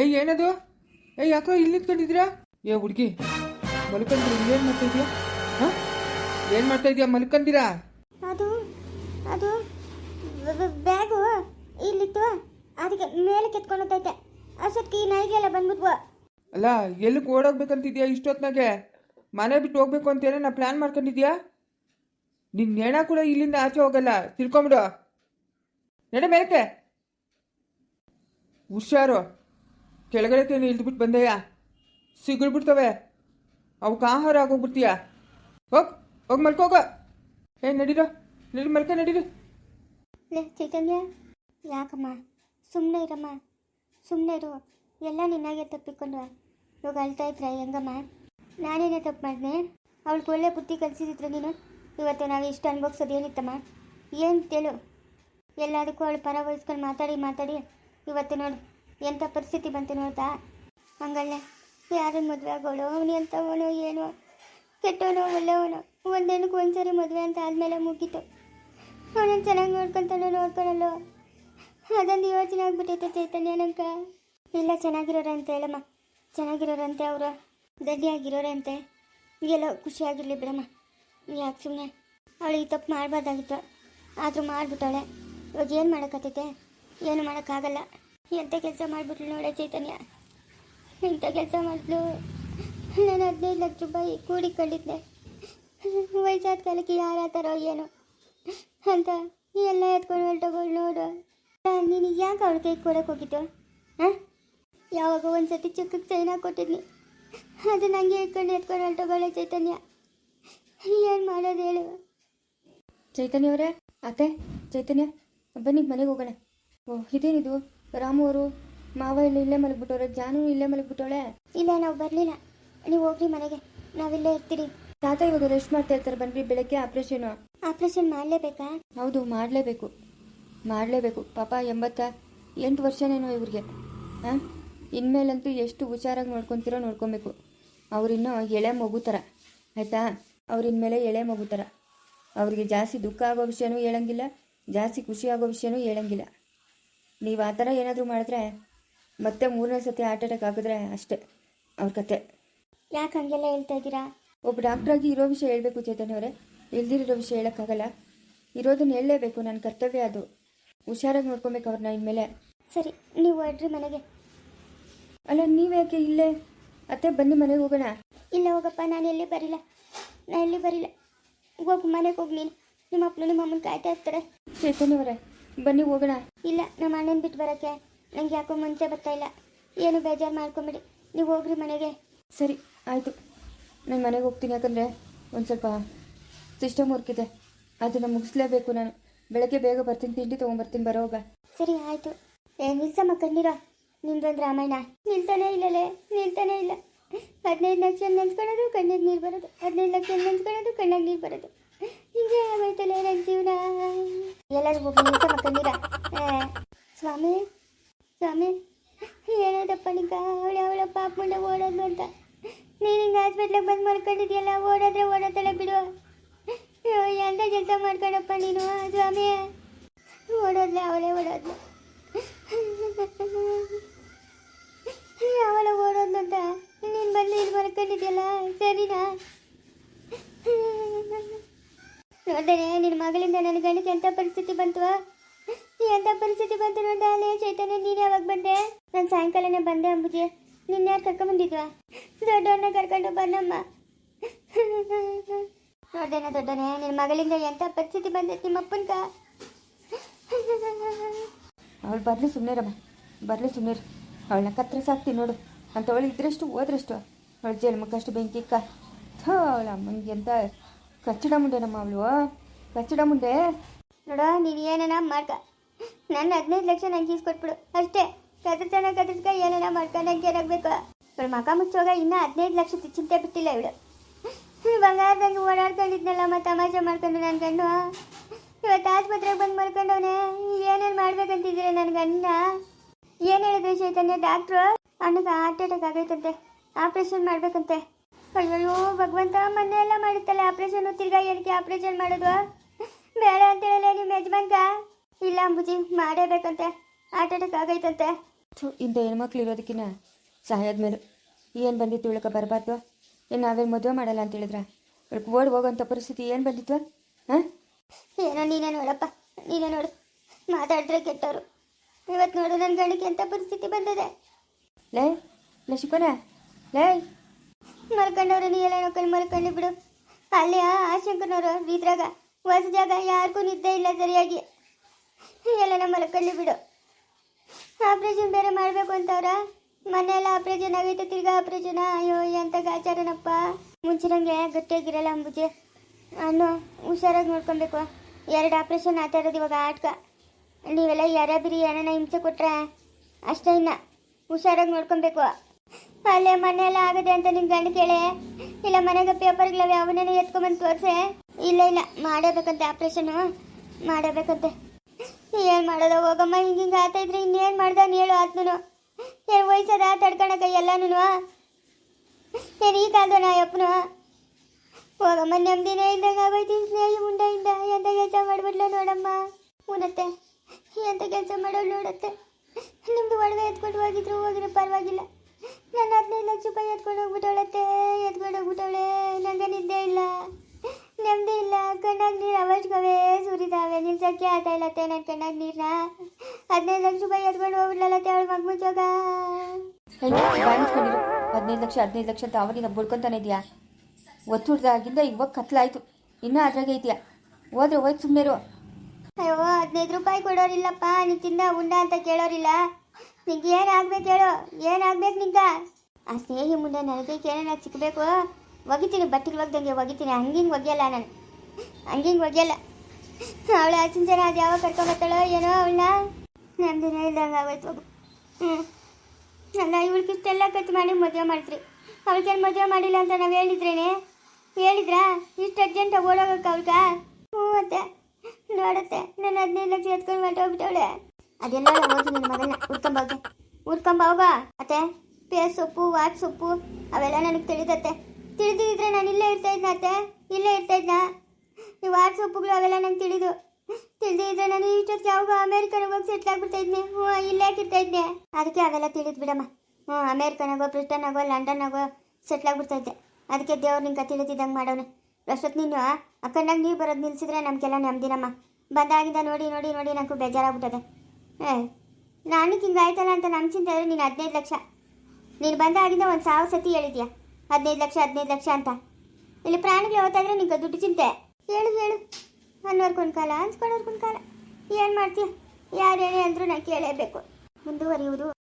ಏಯ್ ಏನದು? ಏಯ್ ಯಾಕೋ ಇಲ್ಲಿ ನಿಂತ್ಕೊಂಡಿದ್ದೀರಾ ಏ ಹುಡುಗಿ ಮಲ್ಕೊಂಡ್ರಿ ಏನು ಮಾಡ್ತಾ ಇದೀಯಾ ಹಾಂ? ಏನು ಮಾಡ್ತಾ ಇದೀಯಾ ಮಲ್ಕಂದಿರಾ ಅದು ಅದು ಬ್ಯಾಗು ಇಲ್ಲಿತ್ತು. ಅದಕ್ಕೆ ಮೇಲೆ ಕೆತ್ಕೊಂಡು ಹೋಗ್ತೈತೆ. ಅಷ್ಟೊತ್ತಿಗೆ ಈ ನಾಯಿಗೆಲ್ಲ ಬಂದ್ಬಿಟ್ವು. ಅಲ್ಲ ಎಲ್ಲಿಗೆ ಓಡೋಗ್ಬೇಕಂತಿದ್ಯಾ ಇಷ್ಟೊತ್ತಿನಾಗೆ ಮನೆ ಬಿಟ್ಟು ಹೋಗ್ಬೇಕು ಅಂತ ಏನೋ ಪ್ಲ್ಯಾನ್ ಮಾಡ್ಕೊಂಡಿದ್ಯಾ? ನಿನ್ನ ನೇಣ ಕೂಡ ಇಲ್ಲಿಂದ ಆಚೆ ಹೋಗಲ್ಲ. ತಿಳ್ಕೊಂಬಿಡು. ನಡೆ ಮೇಲಕ್ಕೆ. ಹುಷಾರು. ಕೆಳಗಡೆ ತೇನೆ ಇಳಿದ್ಬಿಟ್ಟು ಬಂದೆಯಾ? ಸಿಗುಳ್ಬಿಡ್ತವೆ ಅವಕ್ಕೆ ಆಹಾರ ಆಗೋಗ್ಬಿಡ್ತೀಯ? ಹೋಗ್, ಹೋಗಿ ಮಲ್ಕೋಗ. ಏ, ನಡೀರೋ. ನಡಿ, ಮಲ್ಕ, ನಡೀರಿ. ಚೈತನ್ಯ. ಯಾಕಮ್ಮ? ಸುಮ್ಮನೆ ಇರಮ್ಮ. ಸುಮ್ಮನೆ ಇರು. ಎಲ್ಲ ನಿನ್ನಾಗೆ ತಪ್ಪಿಕೊಂಡು ಇವಾಗ ಅಳ್ತಾ ಇದ್ರೆ ಹೆಂಗಮ್ಮ? ನಾನೇನೇ ತಪ್ಪು ಮಾಡಿದೆ? ಅವಳಿಗೆ ಒಳ್ಳೆ ಬುದ್ಧಿ ಕಲಿಸಿದ್ರೆ ನೀನು? ಇವತ್ತು ನಾವು ಇಷ್ಟು ಅನುಭವಿಸೋದು ಏನಿತ್ತಮ್ಮ? ಏನು ಕೇಳು? ಎಲ್ಲದಕ್ಕೂ ಅವಳು ಪರ ವಹಿಸ್ಕೊಂಡು ಮಾತಾಡಿ ಮಾತಾಡಿ. ಇವತ್ತು ನೋಡು. ಎಂಥ ಪರಿಸ್ಥಿತಿ ಬಂತು ನೋಡ್ತಾ? ಹಂಗಲ್ಲೇ ಯಾರು ಮದುವೆ ಆಗೋಳು? ಅವನು ಎಂಥವನು ಏನು? ಕೆಟ್ಟವನು, ಒಳ್ಳೆಯವನು? ಒಂದೇನಕ್ಕೆ ಒಂದ್ಸರಿ ಮದುವೆ ಅಂತ ಆದಮೇಲೆ ಮುಗೀತು. ಅವನನ್ನು ಚೆನ್ನಾಗಿ ನೋಡ್ಕೊಂತಾನೋ, ನೋಡ್ಕೊಳಲ್ಲೋ? ಅದೊಂದು ಯೋಚನೆ ಆಗ್ಬಿಟ್ಟೈತೆ ಚೈತನ್ಯ ನಂಕ ಇಲ್ಲ, ಚೆನ್ನಾಗಿರೋರಂತೆ ಹೇಳಮ್ಮ. ಚೆನ್ನಾಗಿರೋರಂತೆ ಅವರು. ದಡ್ಡಿಯಾಗಿರೋರಂತೆ. ಎಲ್ಲ ಖುಷಿಯಾಗಿರಲಿ ಬಿಡಮ್ಮ. ಯಾಕೆ ಸುಮ್ಮನೆ ಅವಳು ಈ ತಪ್ಪು ಮಾಡಬಾರ್ದಾಗಿತ್ತು. ಆದರೂ ಮಾಡಿಬಿಟ್ಟಾಳೆ ಇವಾಗ ಏನು ಮಾಡೋಕ್ಕತ್ತೈತೆ ಏನು ಮಾಡೋಕ್ಕಾಗಲ್ಲ. ಎಂಥ ಕೆಲಸ ಮಾಡಿಬಿಟ್ಲು ನೋಡ ಚೈತನ್ಯ? ಎಂಥ ಕೆಲಸ ಮಾಡಿದ್ಲು ನಾನು ಹದಿನೈದು ಲಕ್ಷ ರೂಪಾಯಿ ಕೂಡಿ ಕಂಡಿದ್ದೆ ವಯಸ್ಸಾದ ಕಾಲಕ್ಕೆ ಯಾರ ಥರ ಏನು ಅಂತ ಎಲ್ಲ ಎತ್ಕೊಂಡು ಹೊರಟೋಗೋಳು ನೋಡು. ನೀನು ಯಾಕೆ ಅವಳ ಕೈ ಕೊಡಕ್ಕೆ ಹೋಗಿದ್ದು? ಹಾಂ ಯಾವಾಗ ಒಂದು ಸತಿ ಚಿಕ್ಕಕ್ಕೆ ಸೈನ್ ಕೊಟ್ಟಿದ್ನಿ ಅದು ನನಗೆ ಇಟ್ಕೊಂಡು ಎತ್ಕೊಂಡು ಹೊರಟೋಗೋಳೆ ಚೈತನ್ಯ. ಏನು ಮಾಡೋದು ಹೇಳು? ಚೈತನ್ಯ ಅವರೇ, ಅತ್ತೆ, ಚೈತನ್ಯ, ಬನ್ನಿ ಮನೆಗೆ ಹೋಗೋಣ. ಓ, ಇದೇನಿದು? ರಾಮು ಅವರು ಮಾವ ಇಲ್ಲಿ ಇಲ್ಲೇ ಮಲಗ್ಬಿಟ್ಟವ್ರೆ ಜಾನು ಇಲ್ಲೇ ಮಲಗ್ಬಿಟ್ಟವಳೆ. ಇಲ್ಲ ನಾವು ಬರಲಿಲ್ಲ. ನೀವು ಹೋಗ್ರಿ ಮನೆಗೆ. ನಾವಿಲ್ಲೇ ಇರ್ತೀರಿ. ತಾತ ಇವಾಗ ರೆಸ್ಟ್ ಮಾಡ್ತಾ ಇರ್ತಾರೆ ಬನ್ರಿ ಬೆಳಗ್ಗೆ ಆಪ್ರೇಷನು ಆಪ್ರೇಷನ್ ಮಾಡಲೇಬೇಕಾ? ಹೌದು ಮಾಡಲೇಬೇಕು. ಮಾಡಲೇಬೇಕು. ಪಾಪ ಎಂಬತ್ತ ಎಂಟು ವರ್ಷನೇನೋ ಇವ್ರಿಗೆ. ಹಾಂ? ಇನ್ಮೇಲಂತೂ ಎಷ್ಟು ಹುಷಾರಾಗಿ ನೋಡ್ಕೊತೀರೋ ನೋಡ್ಕೊಬೇಕು. ಅವರಿನ್ನೂ ಎಳೆ ಮಗು ಥರ ಆಯಿತಾ? ಅವ್ರಿನ್ಮೇಲೆ ಎಳೆ ಮಗು ಥರ ಅವರಿಗೆ ಜಾಸ್ತಿ ದುಃಖ ಆಗೋ ವಿಷಯನೂ ಹೇಳಂಗಿಲ್ಲ ಜಾಸ್ತಿ ಖುಷಿ ಆಗೋ ವಿಷಯನೂ ಹೇಳಂಗಿಲ್ಲ. ನೀವು ಆ ಥರ ಏನಾದರೂ ಮಾಡಿದ್ರೆ ಮತ್ತೆ ಮೂರನೇ ಸತಿ ಹಾರ್ಟ್ ಅಟ್ಯಾಕ್ ಆಗಿದ್ರೆ ಅಷ್ಟೇ ಅವ್ರ ಕತೆ. ಯಾಕೆ ಹಂಗೆಲ್ಲ ಹೇಳ್ತಾ ಇದ್ದೀರಾ? ಒಬ್ಬ ಡಾಕ್ಟ್ರಾಗಿ ಇರೋ ವಿಷಯ ಹೇಳಬೇಕು ಚೈತನ್ಯ ಅವರೇ. ಇಲ್ದಿರೋ ವಿಷಯ ಹೇಳೋಕ್ಕಾಗಲ್ಲ. ಇರೋದನ್ನ ಹೇಳಲೇಬೇಕು ನನ್ನ ಕರ್ತವ್ಯ ಅದು. ಹುಷಾರಾಗಿ ನೋಡ್ಕೊಬೇಕು ಅವ್ರನ್ನ ಇನ್ಮೇಲೆ. ಸರಿ ನೀವು ಹೊರಡ್ರಿ ಮನೆಗೆ. ಅಲ್ಲ ನೀವ್ಯಾಕೆ ಇಲ್ಲೇ? ಅತ್ತೆ ಬನ್ನಿ ಮನೆಗೆ ಹೋಗೋಣ. ಇಲ್ಲ ಹೋಗಪ್ಪ ನಾನು ಎಲ್ಲಿ ಬರಿಲ್ಲ. ನಾನು ಎಲ್ಲಿ ಬರಿಲ್ಲ. ಹೋಗು ಮನೆಗೆ ಹೋಗಿ ನೀನು. ನಿಮ್ಮ ಅಪ್ಪನ ನಿಮ್ಮ ಅಮ್ಮನ ಕಾಯ್ತಾ ಇರ್ತಾರೆ. ಚೈತನ್ಯ ಅವರೇ ಬನ್ನಿ ಹೋಗೋಣ. ಇಲ್ಲ, ನಮ್ಮ ಅಣ್ಣನ ಬಿಟ್ಟು ಬರೋಕ್ಕೆ ನಂಗೆ ಯಾಕೋ ಮುಂಚೆ ಬರ್ತಾ ಇಲ್ಲ. ಏನು ಬೇಜಾರು ಮಾಡ್ಕೊಂಬಿಡಿ. ನೀವು ಹೋಗ್ರಿ ಮನೆಗೆ. ಸರಿ, ಆಯಿತು. ನಾನು ಮನೆಗೆ ಹೋಗ್ತೀನಿ, ಯಾಕಂದರೆ ಒಂದು ಸ್ವಲ್ಪ ಸಿಸ್ಟಮ್ ವರ್ಕ್ ಇದೆ. ಅದನ್ನು ಮುಗಿಸ್ಲೇಬೇಕು ನಾನು. ಬೆಳಗ್ಗೆ ಬೇಗ ಬರ್ತೀನಿ, ತಿಂಡಿ ತೊಗೊಂಬರ್ತೀನಿ ಬರೋವಾಗ ಸರಿ, ಆಯಿತು. ಏ, ನಿಲ್ಸಮ್ಮ ಕಣ್ಣೀರ. ನಿಮ್ದೊಂದು ರಾಮಾಯಣ. ನಿಲ್ತಾನೆ ಇಲ್ಲಲೇ, ನಿಲ್ತಾನೆ ಇಲ್ಲ. ಹದಿನೈದು ಲಕ್ಷ ನೆನ್ಸ್ಕೊಳ್ಳೋದು ಕಣ್ಣಿಗೆ ನೀರು ಬರೋದು. ಹದಿನೈದು ಲಕ್ಷ ನೆನ್ಸ್ಕೊಳ್ಳೋದು ಕಣ್ಣಾಗ ನೀರು ಬರೋದು. ಹಿಂಗೆ ಆಗೋಯ್ತಲ್ಲ ನನ್ನ ಜೀವನ. ಎಲ್ಲರೂ ಹೋಗಿ ನಿಲ್ಸಮ್ಮ ಕಣ್ಣೀರ ಸ್ವಾಮಿ ಸ್ವಾಮಿ ಏನದಪ್ಪ ನಿಂಗ? ಅವಳ ಅವಳ ಪಾಪ ಮುಂದೆ ಓಡೋದು ಅಂತ. ನೀನು ಹಿಂಗೆ ಹಾಸ್ಪಿಟ್ಲಿಗೆ ಬಂದು ಮಾಡ್ಕೊಂಡಿದ್ಯಲ್ಲ ಓಡೋದ್ರೆ ಓಡೋದಲ್ಲ ಬಿಡು. ಅಯ್ಯೋ, ಎಂತ ಕೆಲಸ ಮಾಡ್ಕೊಂಡಪ್ಪ ನೀನು ಸ್ವಾಮಿ? ಓಡೋದ್ಲೆ ಅವಳೇ ಓಡೋದ್ಲು. ಅವಳ ಓಡೋದ್ಲು ಅಂತ. ನೀನು ಬಂದು ಇಲ್ಲಿ ಮಾಡ್ಕೊಂಡಿದ್ಯಲ್ಲ ಸರಿನಾ? ನೋಡ್ದೆ ನಿನ್ನ ಮಗಳಿಂದ ನನ್ನ ಗಂಡಕ್ಕೆ ಎಂಥ ಪರಿಸ್ಥಿತಿ ಬಂತು? ಎಂಥ ಪರಿಸ್ಥಿತಿ ಬಂತು ನೋಡ್ದೆ ಚೈತನ್ಯ, ನೀನು ಯಾವಾಗ ಬಂದೆ? ನಾನು ಸಾಯಂಕಾಲನೇ ಬಂದೆ ಅಂಬುಜಿ. ನಿನ್ನ ಯಾರು ಕರ್ಕೊಂಬಂದಿದ್ವಾ ದೊಡ್ಡವನ್ನ ಕರ್ಕೊಂಡು ಬನ್ನಮ್ಮ ನೋಡ್ದೇನ ದೊಡ್ಡನೇ ನಿನ್ನ ಮಗಳಿಂದ ಎಂಥ ಪರಿಸ್ಥಿತಿ ಬಂದೈತೆ ನಿಮ್ಮ ಅಪ್ಪನಕ ಅವಳು ಬರಲಿ ಸುಮ್ಮನೆರಮ್ಮ ಬರಲಿ ಸುಮ್ಮನೆ ಅವಳನ್ನ ಕತ್ರ ಸಾಕ್ತೀನಿ ನೋಡು. ಅಂಥವಳು ಇದ್ರಷ್ಟು ಹೋದ್ರಷ್ಟು. ಅವಳು ಜೇಳ್ಮಕ್ಕಷ್ಟು ಬೆಂಕಿ ಕ ಅವಳ ಅಮ್ಮನಿಗೆ ಎಂತ ಕಚ್ಚಡ ಮುಂಡೆ ನಮ್ಮ ಅವಳು. ಕಚ್ಚಡ ಮುಂಡೆ ನೋಡ, ನೀನು ಏನೇನ ಮಾಡ್ಕ. ನನ್ನ ಹದಿನೈದು ಲಕ್ಷ ನಂಗೆ ಈಸ್ಕೊಟ್ಬಿಡು. ಅಷ್ಟೇ. ಕದರ್ಸನ ಕದರ್ಸ್ಕ ಏನೇನ ಮಾಡ್ಕ, ನಂಗೆ ಏನಾಗಬೇಕು? ಇವಳು ಮಗ ಮುಚ್ಚೋಗ ಇನ್ನೂ ಹದಿನೈದು ಲಕ್ಷ ಚಿಂತೆ ಬಿಟ್ಟಿಲ್ಲ ಇವಳು. ಬಂಗಾರದಂಗೆ ಓಡಾಡ್ಕೊಂಡಿದ್ನಲ್ಲ ಮತ್ತು ತಮಾಷೆ ಮಾಡ್ಕೊಂಡು ನನ್ನ ಗಂಡು. ಇವತ್ತು ಆಸ್ಪತ್ರೆಗೆ ಬಂದು ಮಾಡ್ಕೊಂಡವನೆ ಏನೇನು ಮಾಡ್ಬೇಕಂತಿದ್ರೆ ನನ್ನ ಗಂಡ? ಏನು ಹೇಳಿದ್ರು ಚೈತನ್ಯ, ಡಾಕ್ಟ್ರು? ಅಣ್ಣಗೆ ಹಾರ್ಟ್ ಅಟ್ಯಾಕ್ ಆಗೈತಂತೆ ಆಪ್ರೇಷನ್ ಮಾಡ್ಬೇಕಂತೆ. ಅಯ್ಯೋ ಭಗವಂತ ಮೊನ್ನೆ ಎಲ್ಲ ಮಾಡುತ್ತಲ್ಲ? ಆಪ್ರೇಷನ್ ತಿರ್ಗಾ ಏನಕ್ಕೆ ಆಪ್ರೇಷನ್ ಮಾಡೋದು? ಬೇಡ ಅಂತ ಹೇಳಲ್ಲ ನಿಮ್ಮ ಯಜಮಾನ್ಕ ಇಲ್ಲ ಅಂಬುಜಿ ಮಾಡೇಬೇಕಂತೆ ಹಾರ್ಟ್ ಅಟ್ಯಾಕ್ ಆಗೈತಂತೆ. ಥು ಇಂಥ ಹೆಣ್ಮಕ್ಳು ಇರೋದಕ್ಕಿನ್ನ ಸಹಾಯದ ಮೇಲೆ ಏನು ಬಂದಿತ್ತು ಇಳಕ ಬರಬಾರ್ದು? ಏನು ನಾವೇನು ಮದುವೆ ಮಾಡಲ್ಲ ಅಂತ ಹೇಳಿದ್ರ? ಇವಳಿಗೆ ಓಡ್ ಹೋಗೋಂಥ ಪರಿಸ್ಥಿತಿ ಏನು ಬಂದಿತ್ತು? ಹಾಂ? ಏನೋ ನೀನೇ ನೋಡಪ್ಪ ನೀನೇ ನೋಡು. ಮಾತಾಡಿದ್ರೆ ಕೆಟ್ಟವರು. ಇವತ್ತು ನೋಡು ನನ್ನ ಗಂಡಕ್ಕೆ ಎಂಥ ಪರಿಸ್ಥಿತಿ ಬಂದಿದೆ. ಲೇ ಲಶಿಕೋನ ಶಿಕೋನ ಲೇ. ಮಲ್ಕೊಂಡವ್ರೆ ನೀ ಎಲ್ಲ ನೋಡ್ಕೊಂಡು ಮರ್ಕೊಂಡು ಬಿಡು. ಅಲ್ಲಿ ಆ ಶಂಕರ್ನವರು ಇದ್ರಾಗ ಹೊಸ ಜಾಗ ಯಾರಿಗೂ ನಿದ್ದೆ ಇಲ್ಲ ಸರಿಯಾಗಿ. ಎಲ್ಲ ಮಲ್ಕೊಳ್ಳಿ ಬಿಡು. ಆಪ್ರೇಷನ್ ಬೇರೆ ಮಾಡಬೇಕು ಅಂತವ್ರ? ಮನೆಯೆಲ್ಲ ಆಪ್ರೇಷನ್ ಆಗೈತೆ, ತಿರ್ಗಾ ಆಪ್ರೇಷನ್? ಅಯ್ಯೋ, ಎಂತ ಗಾಚಾರನಪ್ಪ. ಮುಂಚಿನಂಗೆ ಗಟ್ಟಿಯಾಗಿರಲ್ಲ ಅಂಬುಜೆ. ಅನ್ನು ಹುಷಾರಾಗಿ ನೋಡ್ಕೊಬೇಕು. ಎರಡು ಆಪ್ರೇಷನ್ ಆಟ ಇರೋದು ಇವಾಗ ಆಟಕ. ನೀವೆಲ್ಲ ಯಾರ್ಯಾಬಿರಿ ಏನಾನ ಹಿಂಸೆ ಕೊಟ್ರೆ ಅಷ್ಟೇ ಇನ್ನ. ಹುಷಾರಾಗಿ ನೋಡ್ಕೊಬೇಕು. ಅಲ್ಲೇ ಮನೆಯೆಲ್ಲ ಆಗದೆ ಅಂತ ನಿನ್ ಗಂಡ ಕೇಳೆ. ಇಲ್ಲ, ಮನೆಗೆ ಪೇಪರ್ಗಳವೆ, ಅವನ್ನೇನೆ ಎತ್ಕೊಂಬಂದು ತೋರ್ಸೆ. ಇಲ್ಲ ಇಲ್ಲ, ಮಾಡಬೇಕಂತೆ ಆಪ್ರೇಷನ್. ಮಾಡಬೇಕಂತೆ. ಏನ್ ಮಾಡೋದು, ಹೋಗಮ್ಮ, ಹಿಂಗ ಹಿಂಗ ಆತ ಇದ್ರೆ ಇನ್ನೇನ್ ಮಾಡ್ದ ಹೇಳು ಆತ್ಮನು. ಏನ್ ವಯಸ್ಸದ ತಡ್ಕಣಕ ಎಲ್ಲಾನು ಏನ್ ಈ ನಾ ಅಪ್ಪನು. ಹೋಗಮ್ಮ, ನೆಮ್ಮದಿನೇ ಇದ್ದಂಗ ಆಗೋಯ್ತೀನಿ ಸ್ನೇಹಿ ಮುಂಡೆಯಿಂದ ಎಂತ ಕೆಲಸ ಮಾಡ್ಬಿಡ್ಲ ನೋಡಮ್ಮ. ಉನತ್ತೆ ಎಂತ ಕೆಲಸ ಮಾಡೋಳು ನೋಡತ್ತೆ. ನಿಮ್ದು ಒಡವೆ ಎತ್ಕೊಂಡು ಹೋಗಿದ್ರು ಹೋಗಿರೋ ಪರವಾಗಿಲ್ಲ. ನನ್ನ ಹದಿನೈದು ಲಕ್ಷ ರೂಪಾಯಿ ಎತ್ಕೊಂಡು ಹೋಗ್ಬಿಟ್ಟವಳತ್ತೆ ಎತ್ಕೊಂಡು ಹೋಗ್ಬಿಟ್ಟವಳೆ. ನಂಗೆ ನಿದ್ದೆ ಇಲ್ಲ. ನೆಮ್ಮದಿ ಇಲ್ಲ. ಕಣ್ಣಾಗ ನೀರು ಅವಶ್ಯಕವೇ ಸುರಿದಾವೆ. ನಿಲ್ಸಕ್ಕೆ ಆಗ್ತಾ ಇಲ್ಲತ್ತೆ ನನ್ನ ಕಣ್ಣಾಗ ನೀರನ್ನ ಹದಿನೈದು ಲಕ್ಷ ರೂಪಾಯಿ ಎತ್ಕೊಂಡು ಹೋಗ್ಬಿಡ್ಲತ್ತೆ ಅವಳು ಮಗ ಮುಚ್ಚೋಗ ಬಾಣಿಸ್ಕೊಂಡಿರು ಹದಿನೈದು ಲಕ್ಷ ಹದಿನೈದು ಲಕ್ಷ ಅಂತ ಅವನಿಂದ ಬುಡ್ಕೊತಾನೆ ಇದೆಯಾ? ಒತ್ತುಡ್ದಾಗಿಂದ ಇವಾಗ ಕತ್ಲಾಯ್ತು. ಇನ್ನೂ ಅದ್ರಾಗೆ ಇದೆಯಾ? ಹೋದ್ರೆ ಹೋಯ್ತು ಸುಮ್ಮನೆ ಅಯ್ಯೋ ಹದಿನೈದು ರೂಪಾಯಿ ಕೊಡೋರಿಲ್ಲಪ್ಪ. ನೀನು ತಿಂದ ಉಂಡ ಅಂತ ಕೇಳೋರಿಲ್ಲ. ನಿಂಗೆ ಏನಾಗ್ಬೇಕು ಹೇಳೋ. ಏನಾಗ್ಬೇಕು ಆ ಸ್ನೇಹಿ ಮುಂದೆ ನನಗೆ ಏನೇನ ಸಿಕ್ಕಬೇಕು ಒಗಿತೀನಿ ಬಟ್ಟೆಗೆ ಒಗ್ದಂಗೆ ಒಗಿತೀನಿ. ಹಂಗಿಂಗೆ ಒಗೆಯಲ್ಲ ನಾನು. ಹಂಗಿಂಗೆ ಒಗೆಯಲ್ಲ. ಅವಳ ಆಚಿನ ಜನ ಅದು ಯಾವಾಗ ಕರ್ಕೊಂಬತ್ತಾಳೋ ಏನೋ ಅವಳನ್ನ. ನಮ್ದಿನ ಇಲ್ದಂಗೆ ಆಗೋಯ್ತು ಹ್ಞೂ ಅಲ್ಲ ಇವಳಿಗೆ ಇಷ್ಟೆಲ್ಲ ಖರ್ಚು ಮಾಡಿ ಮದುವೆ ಮಾಡಿದ್ರಿ ಏನು ಮದುವೆ ಮಾಡಿಲ್ಲ ಅಂತ ನಾವು ಹೇಳಿದ್ರೇನೆ? ಹೇಳಿದ್ರಾ? ಇಷ್ಟು ಅರ್ಜೆಂಟಾಗಿ ಓಡೋಗಕ್ಕೆ ಅವ್ಳಿಗ? ಹ್ಞೂ ಮತ್ತೆ ನೋಡತ್ತೆ. ನಾನು ಹದಿನೈದು ಲಕ್ಷ ಎತ್ಕೊಂಡು ಹೊರಟೋಗ್ಬಿಟ್ಟವಳೆ. ಅದೆಲ್ಲ ಹೋಗಿ ನಿನ್ನ ಮಗನ ಹುಡ್ಕೊಂಬೋಗೆ ಹುಡ್ಕೊಂಬೋಗ ಅತ್ತೆ ಪೇ ಸೊಪ್ಪು ವಾಟ್ ಸೊಪ್ಪು, ಅವೆಲ್ಲ ನನಗೆ ತಿಳಿದತ್ತೆ. ತಿಳಿದಿದ್ರೆ ನಾನು ಇಲ್ಲೇ ಇರ್ತಾ ಇದ್ನ ಅತ್ತೆ? ಇಲ್ಲೇ ಇರ್ತಾ ಇದ್ನ? ಈ ವಾಟ್ ಸೊಪ್ಪುಗಳು ಅವೆಲ್ಲ ನಂಗೆ ತಿಳಿದು. ತಿಳಿದಿದ್ರೆ ನಾನು ಇಷ್ಟೊತ್ತಿಗೆ ಯಾವಾಗ ಅಮೇರಿಕನಿಗೆ ಹೋಗಿ ಸೆಟ್ಲ್ ಆಗ್ಬಿಡ್ತಾ ಇದ್ನಿ. ಹ್ಞೂ, ಇಲ್ಲೇ ಇರ್ತಾ ಇದ್ದೆ. ಅದಕ್ಕೆ ಅವೆಲ್ಲ ತಿಳಿದು ಬಿಡಮ್ಮ. ಹ್ಞೂ, ಅಮೇರಿಕನಾಗೋ, ಬ್ರಿಟನ್ನಾಗೋ, ಲಂಡನ್ನಾಗೋ ಸೆಟ್ಲ್ ಆಗ್ಬಿಡ್ತಾ ಇದ್ದೆ. ಅದಕ್ಕೆ ದೇವ್ರು ನಿಂಗೆ ತಿಳಿದಿದ್ದಂಗೆ ಮಾಡೋಣ ಅಷ್ಟೊತ್ತು ನೀನು ಅಕ್ಕನಾಗ ನೀವು ಬರೋದು ನಿಲ್ಸಿದ್ರೆ ನಮಗೆಲ್ಲ ನೆಮ್ಮದಿನಮ್ಮ. ಬಂದಾಗಿಂದ ನೋಡಿ ನೋಡಿ ನೋಡಿ ನನಗೂ ಬೇಜಾರಾಗ್ಬಿಟ್ಟದೆ. ಏ ನನಗೆ ಹಿಂಗಾಯ್ತಲ್ಲ ಅಂತ ನಮ್ಮ ಚಿಂತೆ ಆದರೆ ನೀನು ಹದಿನೈದು ಲಕ್ಷ. ನೀನು ಬಂದಾಗಿಂದ ಒಂದು ಸಾವಿರ ಸತಿ ಹೇಳಿದ್ಯಾ? ಹದಿನೈದು ಲಕ್ಷ ಹದಿನೈದು ಲಕ್ಷ ಅಂತ. ಇಲ್ಲಿ ಪ್ರಾಣಿಗಳು ಹೋಗ್ತಾಯಿದ್ರೆ ನಿಂಗೆ ದುಡ್ಡು ಚಿಂತೆ. ಹೇಳು ಹೇಳು. ಅನ್ನೋರ್ಗೊಂದು ಕಾಲ ಅನ್ಸ್ಕೊಳ್ಳೋರ್ಗೊಂದು ಕಾಲ. ಏನು ಮಾಡ್ತೀಯ? ಯಾರೇನೇ ಅಂದರೂ ನಾನು ಕೇಳಲೇಬೇಕು ಮುಂದುವರಿಯುವುದು